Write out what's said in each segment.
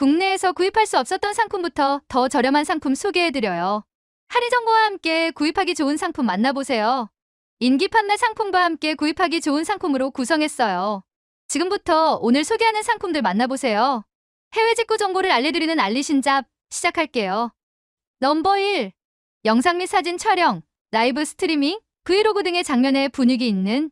국내에서 구입할 수 없었던 상품부터 더 저렴한 상품 소개해드려요. 할인 정보와 함께 구입하기 좋은 상품 만나보세요. 인기 판매 상품과 함께 구입하기 좋은 상품으로 구성했어요. 지금부터 오늘 소개하는 상품들 만나보세요. 해외 직구 정보를 알려드리는 알리신잡 시작할게요. 넘버 1. 영상 및 사진 촬영, 라이브 스트리밍, 브이로그 등의 장면에 분위기 있는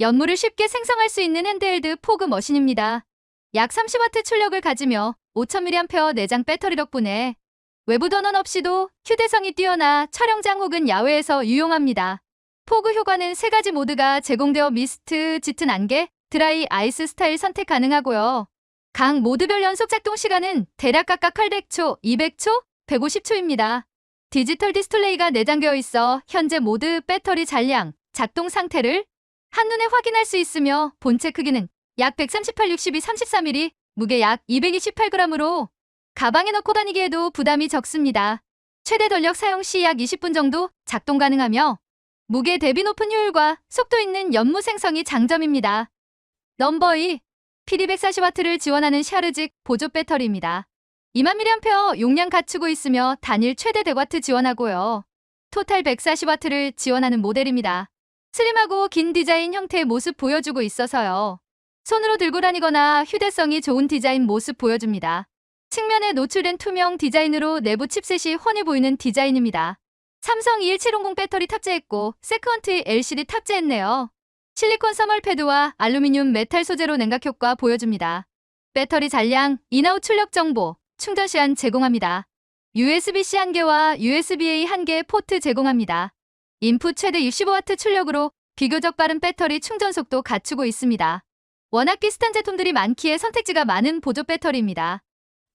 연물을 쉽게 생성할 수 있는 핸드헬드 포그 머신입니다. 약 30W 출력을 가지며 5000mAh 내장 배터리 덕분에 외부 전원 없이도 휴대성이 뛰어나 촬영장 혹은 야외에서 유용합니다. 포그 효과는 세 가지 모드가 제공되어 미스트, 짙은 안개, 드라이, 아이스 스타일 선택 가능하고요. 각 모드별 연속 작동 시간은 대략 각각 800초, 200초, 150초입니다. 디지털 디스플레이가 내장되어 있어 현재 모드, 배터리 잔량, 작동 상태를 한눈에 확인할 수 있으며 본체 크기는 약 138, 62, 33mm, 무게 약 228g으로 가방에 넣고 다니기에도 부담이 적습니다. 최대 전력 사용 시 약 20분 정도 작동 가능하며 무게 대비 높은 효율과 속도 있는 연무 생성이 장점입니다. 넘버 2. PD 140W를 지원하는 샤르직 보조 배터리입니다. 2만 mAh 용량 갖추고 있으며 단일 최대 100W 지원하고요. 토탈 140W를 지원하는 모델입니다. 슬림하고 긴 디자인 형태의 모습 보여주고 있어서요. 손으로 들고 다니거나 휴대성이 좋은 디자인 모습 보여줍니다. 측면에 노출된 투명 디자인으로 내부 칩셋이 훤히 보이는 디자인입니다. 삼성 21700 배터리 탑재했고 세컨트 LCD 탑재했네요. 실리콘 서멀 패드와 알루미늄 메탈 소재로 냉각 효과 보여줍니다. 배터리 잔량, 인아웃 출력 정보, 충전 시간 제공합니다. USB-C 1개와 USB-A 1개 포트 제공합니다. 인풋 최대 65W 출력으로 비교적 빠른 배터리 충전 속도 갖추고 있습니다. 워낙 비슷한 제품들이 많기에 선택지가 많은 보조 배터리입니다.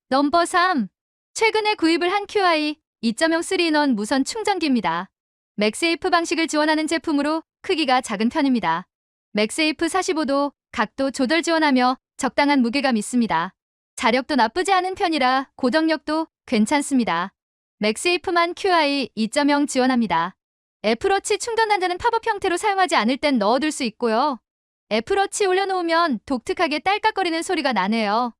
넘버 3. 최근에 구입을 한 QI 2.0 3인원 무선 충전기입니다. 맥세이프 방식을 지원하는 제품으로 크기가 작은 편입니다. 맥세이프 45도 각도 조절 지원하며 적당한 무게감 있습니다. 자력도 나쁘지 않은 편이라 고정력도 괜찮습니다. 맥세이프만 QI 2.0 지원합니다. 애플워치 충전 단자는 팝업 형태로 사용하지 않을 땐 넣어둘 수 있고요. 애플워치 올려놓으면 독특하게 딸깍거리는 소리가 나네요.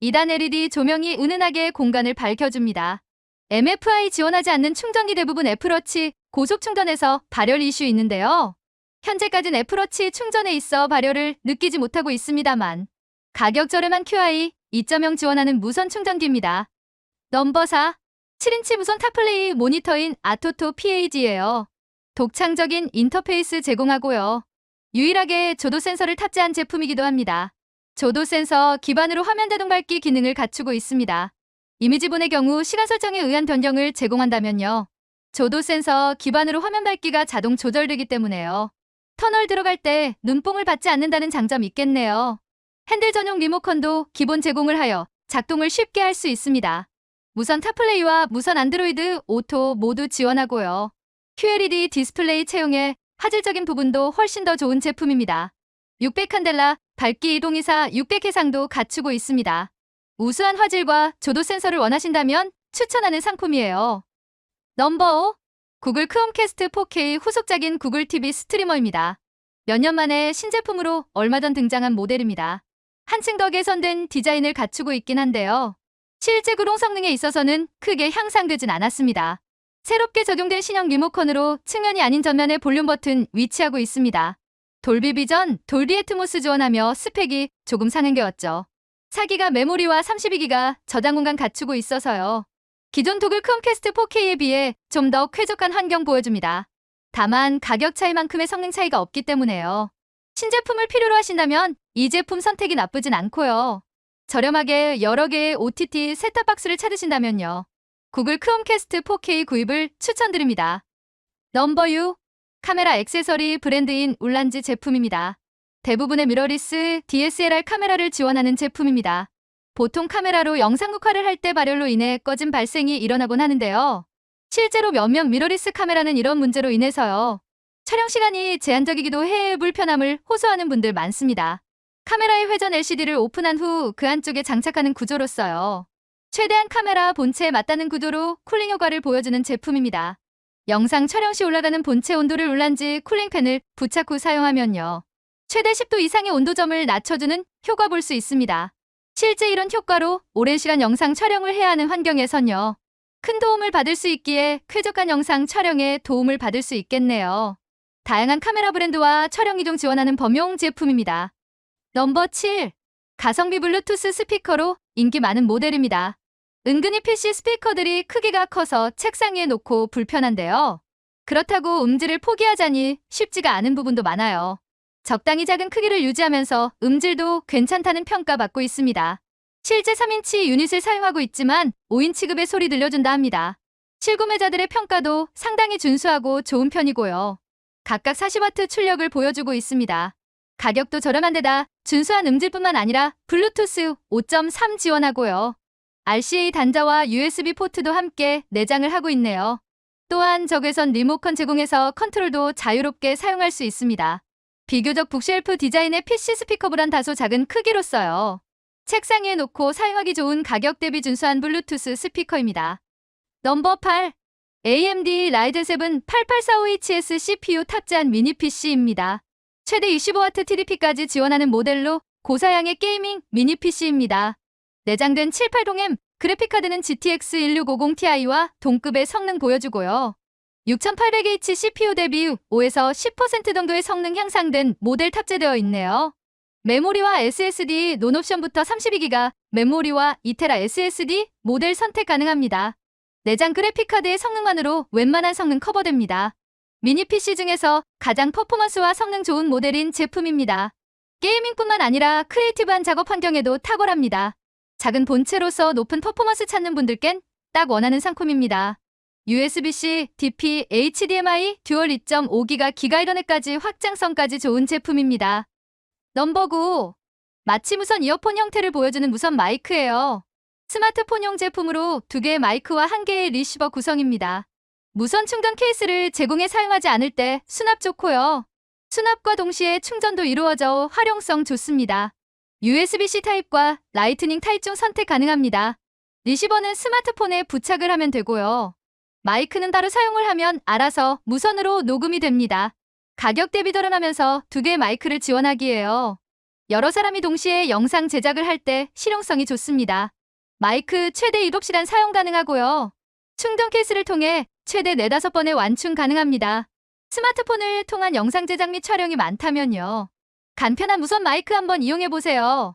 2단 LED 조명이 은은하게 공간을 밝혀줍니다. MFI 지원하지 않는 충전기 대부분 애플워치 고속 충전에서 발열 이슈 있는데요. 현재까진 애플워치 충전에 있어 발열을 느끼지 못하고 있습니다만 가격 저렴한 QI 2.0 지원하는 무선 충전기입니다. 넘버 4. 7인치 무선 탑플레이 모니터인 아토토 PAG예요. 독창적인 인터페이스 제공하고요. 유일하게 조도 센서를 탑재한 제품이기도 합니다. 조도 센서 기반으로 화면 자동 밝기 기능을 갖추고 있습니다. 이미지 본의 경우 시간 설정에 의한 변경을 제공한다면요. 조도 센서 기반으로 화면 밝기가 자동 조절되기 때문에요. 터널 들어갈 때 눈뽕을 받지 않는다는 장점 있겠네요. 핸들 전용 리모컨도 기본 제공을 하여 작동을 쉽게 할 수 있습니다. 무선 타플레이와 무선 안드로이드 오토 모두 지원하고요. QLED 디스플레이 채용에 화질적인 부분도 훨씬 더 좋은 제품입니다. 600 칸델라 밝기 이동이사 600 해상도 갖추고 있습니다. 우수한 화질과 조도 센서를 원하신다면 추천하는 상품이에요. 넘버 5. 구글 크롬캐스트 4K 후속작인 구글 TV 스트리머입니다. 몇 년 만에 신제품으로 얼마 전 등장한 모델입니다. 한층 더 개선된 디자인을 갖추고 있긴 한데요. 실제 구동 성능에 있어서는 크게 향상되진 않았습니다. 새롭게 적용된 신형 리모컨으로 측면이 아닌 전면에 볼륨 버튼 위치하고 있습니다. 돌비 비전, 돌비 애트모스 지원하며 스펙이 조금 상향되었죠. 4기가 메모리와 32기가 저장 공간 갖추고 있어서요. 기존 도글 크롬캐스트 4K에 비해 좀 더 쾌적한 환경 보여줍니다. 다만 가격 차이만큼의 성능 차이가 없기 때문에요. 신제품을 필요로 하신다면 이 제품 선택이 나쁘진 않고요. 저렴하게 여러 개의 OTT 셋탑박스를 찾으신다면요. 구글 크롬캐스트 4K 구입을 추천드립니다. 넘버 6. 카메라 액세서리 브랜드인 울란지 제품입니다. 대부분의 미러리스, DSLR 카메라를 지원하는 제품입니다. 보통 카메라로 영상 녹화를 할 때 발열로 인해 꺼짐 발생이 일어나곤 하는데요. 실제로 몇몇 미러리스 카메라는 이런 문제로 인해서요. 촬영 시간이 제한적이기도 해 불편함을 호소하는 분들 많습니다. 카메라의 회전 LCD를 오픈한 후 그 안쪽에 장착하는 구조로서요. 최대한 카메라 본체에 맞닿는 구조로 쿨링 효과를 보여주는 제품입니다. 영상 촬영 시 올라가는 본체 온도를 울란지 쿨링팬을 부착 후 사용하면요. 최대 10도 이상의 온도점을 낮춰주는 효과 볼 수 있습니다. 실제 이런 효과로 오랜 시간 영상 촬영을 해야 하는 환경에선요. 큰 도움을 받을 수 있기에 쾌적한 영상 촬영에 도움을 받을 수 있겠네요. 다양한 카메라 브랜드와 촬영 이동 지원하는 범용 제품입니다. 넘버 7. 가성비 블루투스 스피커로 인기 많은 모델입니다. 은근히 PC 스피커들이 크기가 커서 책상 위에 놓고 불편한데요. 그렇다고 음질을 포기하자니 쉽지가 않은 부분도 많아요. 적당히 작은 크기를 유지하면서 음질도 괜찮다는 평가받고 있습니다. 실제 3인치 유닛을 사용하고 있지만 5인치급의 소리 들려준다 합니다. 실구매자들의 평가도 상당히 준수하고 좋은 편이고요. 각각 40W 출력을 보여주고 있습니다. 가격도 저렴한 데다 준수한 음질뿐만 아니라 블루투스 5.3 지원하고요. RCA 단자와 USB 포트도 함께 내장을 하고 있네요. 또한 적외선 리모컨 제공해서 컨트롤도 자유롭게 사용할 수 있습니다. 비교적 북쉘프 디자인의 PC 스피커보단 다소 작은 크기로 써요. 책상 위에 놓고 사용하기 좋은 가격 대비 준수한 블루투스 스피커입니다. 넘버 8. AMD 라이젠 7 8845HS CPU 탑재한 미니 PC입니다. 최대 25W TDP까지 지원하는 모델로 고사양의 게이밍 미니 PC입니다. 내장된 78동M 그래픽카드는 GTX 1650ti와 동급의 성능 보여주고요. 6800H CPU 대비 5에서 10% 정도의 성능 향상된 모델 탑재되어 있네요. 메모리와 SSD 논옵션부터 32기가, 메모리와 2테라 SSD 모델 선택 가능합니다. 내장 그래픽카드의 성능만으로 웬만한 성능 커버됩니다. 미니 PC 중에서 가장 퍼포먼스와 성능 좋은 모델인 제품입니다. 게이밍뿐만 아니라 크리에이티브한 작업 환경에도 탁월합니다. 작은 본체로서 높은 퍼포먼스 찾는 분들겐 딱 원하는 상품입니다. USB-C, DP, HDMI, 듀얼 2.5기가 기가이런에까지 확장성까지 좋은 제품입니다. 넘버 9. 마치 무선 이어폰 형태를 보여주는 무선 마이크예요. 스마트폰용 제품으로 두 개의 마이크와 한 개의 리시버 구성입니다. 무선 충전 케이스를 제공해 사용하지 않을 때 수납 좋고요. 수납과 동시에 충전도 이루어져 활용성 좋습니다. USB-C 타입과 라이트닝 타입 중 선택 가능합니다. 리시버는 스마트폰에 부착을 하면 되고요. 마이크는 따로 사용을 하면 알아서 무선으로 녹음이 됩니다. 가격 대비 저렴하면서 두 개의 마이크를 지원하기에요. 여러 사람이 동시에 영상 제작을 할 때 실용성이 좋습니다. 마이크 최대 7시간 사용 가능하고요. 충전 케이스를 통해 최대 4, 5번의 완충 가능합니다. 스마트폰을 통한 영상 제작 및 촬영이 많다면요. 간편한 무선 마이크 한번 이용해 보세요.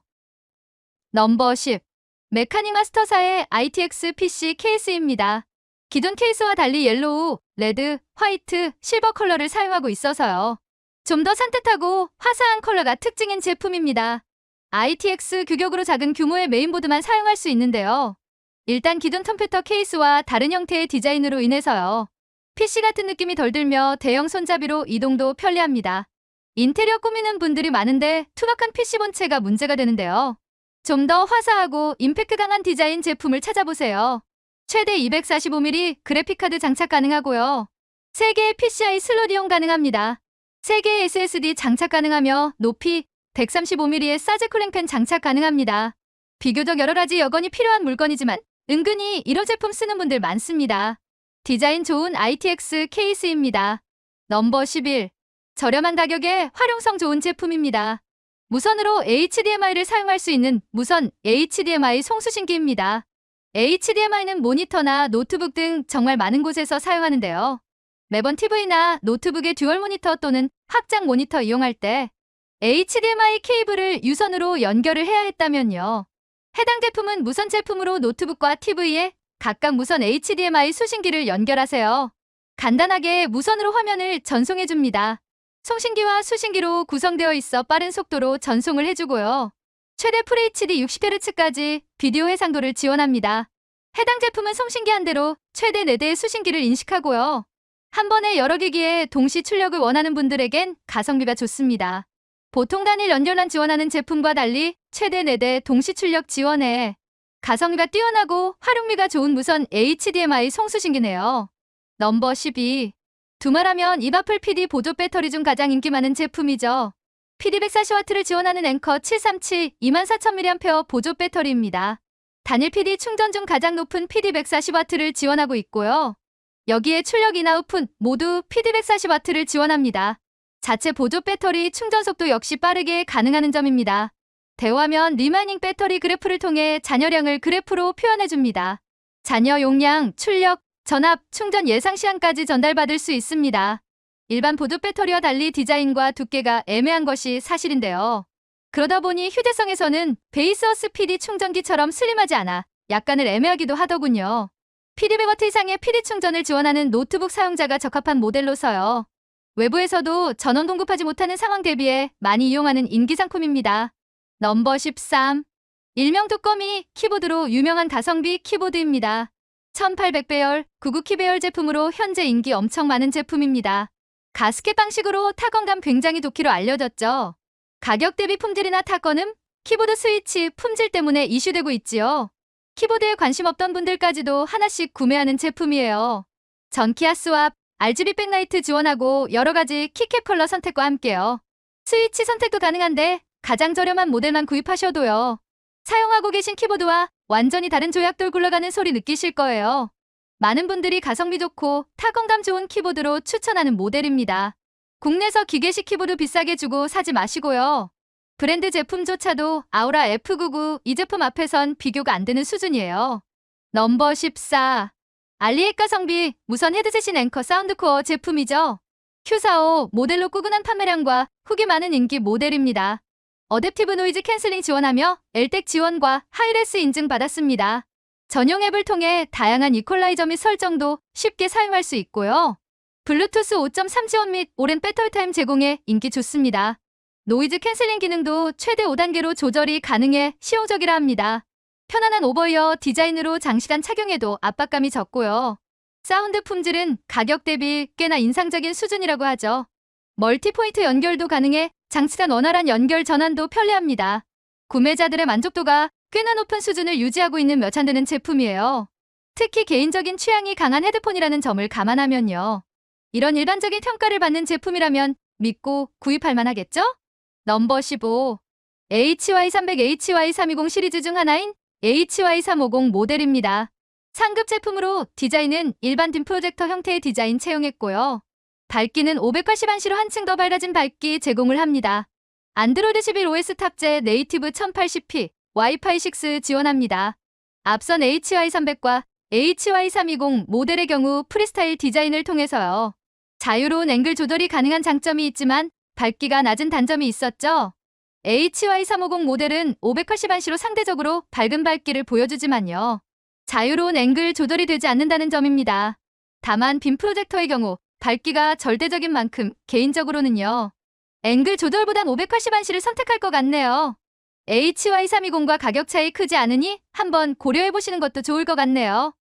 넘버 10. 메카닉 마스터사의 ITX PC 케이스입니다. 기존 케이스와 달리 옐로우, 레드, 화이트, 실버 컬러를 사용하고 있어서요. 좀 더 산뜻하고 화사한 컬러가 특징인 제품입니다. ITX 규격으로 작은 규모의 메인보드만 사용할 수 있는데요. 일단 기존 컴퓨터 케이스와 다른 형태의 디자인으로 인해서요. PC 같은 느낌이 덜 들며 대형 손잡이로 이동도 편리합니다. 인테리어 꾸미는 분들이 많은데 투박한 PC 본체가 문제가 되는데요. 좀 더 화사하고 임팩트 강한 디자인 제품을 찾아보세요. 최대 245mm 그래픽카드 장착 가능하고요. 3개의 PCI 슬롯 이용 가능합니다. 3개의 SSD 장착 가능하며 높이 135mm의 사제 쿨링팬 장착 가능합니다. 비교적 여러 가지 여건이 필요한 물건이지만 은근히 이런 제품 쓰는 분들 많습니다. 디자인 좋은 ITX 케이스입니다. 넘버 11. 저렴한 가격에 활용성 좋은 제품입니다. 무선으로 HDMI를 사용할 수 있는 무선 HDMI 송수신기입니다. HDMI는 모니터나 노트북 등 정말 많은 곳에서 사용하는데요. 매번 TV나 노트북의 듀얼 모니터 또는 확장 모니터 이용할 때 HDMI 케이블을 유선으로 연결을 해야 했다면요. 해당 제품은 무선 제품으로 노트북과 TV에 각각 무선 HDMI 수신기를 연결하세요. 간단하게 무선으로 화면을 전송해 줍니다. 송신기와 수신기로 구성되어 있어 빠른 속도로 전송을 해주고요. 최대 FHD 60Hz까지 비디오 해상도를 지원합니다. 해당 제품은 송신기 한 대로 최대 4대의 수신기를 인식하고요. 한 번에 여러 기기에 동시 출력을 원하는 분들에겐 가성비가 좋습니다. 보통 단일 연결만 지원하는 제품과 달리 최대 4대 동시 출력 지원에 가성비가 뛰어나고 활용미가 좋은 무선 HDMI 송수신기네요. 넘버 12. 두말하면 이바플 PD 보조 배터리 중 가장 인기 많은 제품이죠. PD 140W를 지원하는 앵커 737 24,000mAh 보조 배터리입니다. 단일 PD 충전 중 가장 높은 PD 140W를 지원하고 있고요. 여기에 출력 인아웃풋 모두 PD 140W를 지원합니다. 자체 보조 배터리 충전 속도 역시 빠르게 가능하는 점입니다. 대화면 리마이닝 배터리 그래프를 통해 잔여량을 그래프로 표현해줍니다. 잔여 용량, 출력, 전압, 충전 예상 시간까지 전달받을 수 있습니다. 일반 보드 배터리와 달리 디자인과 두께가 애매한 것이 사실인데요. 그러다 보니 휴대성에서는 베이스어스 PD 충전기처럼 슬림하지 않아 약간을 애매하기도 하더군요. PD 100W 이상의 PD 충전을 지원하는 노트북 사용자가 적합한 모델로서요. 외부에서도 전원 공급하지 못하는 상황 대비해 많이 이용하는 인기 상품입니다. 넘버 13. 일명 두꺼미 키보드로 유명한 가성비 키보드입니다. 1800배열, 99키배열 제품으로 현재 인기 엄청 많은 제품입니다. 가스켓 방식으로 타건감 굉장히 좋기로 알려졌죠. 가격 대비 품질이나 타건음, 키보드 스위치 품질 때문에 이슈되고 있지요. 키보드에 관심 없던 분들까지도 하나씩 구매하는 제품이에요. 전키아 스왑, RGB 백라이트 지원하고 여러 가지 키캡 컬러 선택과 함께요. 스위치 선택도 가능한데 가장 저렴한 모델만 구입하셔도요. 사용하고 계신 키보드와 완전히 다른 조약돌 굴러가는 소리 느끼실 거예요. 많은 분들이 가성비 좋고 타건감 좋은 키보드로 추천하는 모델입니다. 국내에서 기계식 키보드 비싸게 주고 사지 마시고요. 브랜드 제품조차도 아우라 F99 이 제품 앞에선 비교가 안 되는 수준이에요. 넘버 14. 알리의 가성비 무선 헤드셋인 앵커 사운드코어 제품이죠. Q45 모델로 꾸준한 판매량과 후기 많은 인기 모델입니다. 어댑티브 노이즈 캔슬링 지원하며 엘텍 지원과 하이레스 인증 받았습니다. 전용 앱을 통해 다양한 이퀄라이저 및 설정도 쉽게 사용할 수 있고요. 블루투스 5.3 지원 및 오랜 배터리 타임 제공에 인기 좋습니다. 노이즈 캔슬링 기능도 최대 5단계로 조절이 가능해 실용적이라 합니다. 편안한 오버이어 디자인으로 장시간 착용해도 압박감이 적고요. 사운드 품질은 가격 대비 꽤나 인상적인 수준이라고 하죠. 멀티포인트 연결도 가능해 장치간 원활한 연결 전환도 편리합니다. 구매자들의 만족도가 꽤나 높은 수준을 유지하고 있는 몇 안 되는 제품이에요. 특히 개인적인 취향이 강한 헤드폰이라는 점을 감안하면요. 이런 일반적인 평가를 받는 제품이라면 믿고 구입할 만하겠죠? 넘버 15. HY300 HY320 시리즈 중 하나인 HY350 모델입니다. 상급 제품으로 디자인은 일반 빔 프로젝터 형태의 디자인 채용했고요. 밝기는 580안시로 한층 더 밝아진 밝기 제공을 합니다. 안드로이드 11 OS 탑재 네이티브 1080p, 와이파이 6 지원합니다. 앞선 HY300과 HY320 모델의 경우 프리스타일 디자인을 통해서요. 자유로운 앵글 조절이 가능한 장점이 있지만 밝기가 낮은 단점이 있었죠. HY350 모델은 580안시로 상대적으로 밝은 밝기를 보여주지만요. 자유로운 앵글 조절이 되지 않는다는 점입니다. 다만 빔 프로젝터의 경우 밝기가 절대적인 만큼 개인적으로는요. 앵글 조절보단 580안시를 선택할 것 같네요. HY320과 가격 차이 크지 않으니 한번 고려해보시는 것도 좋을 것 같네요.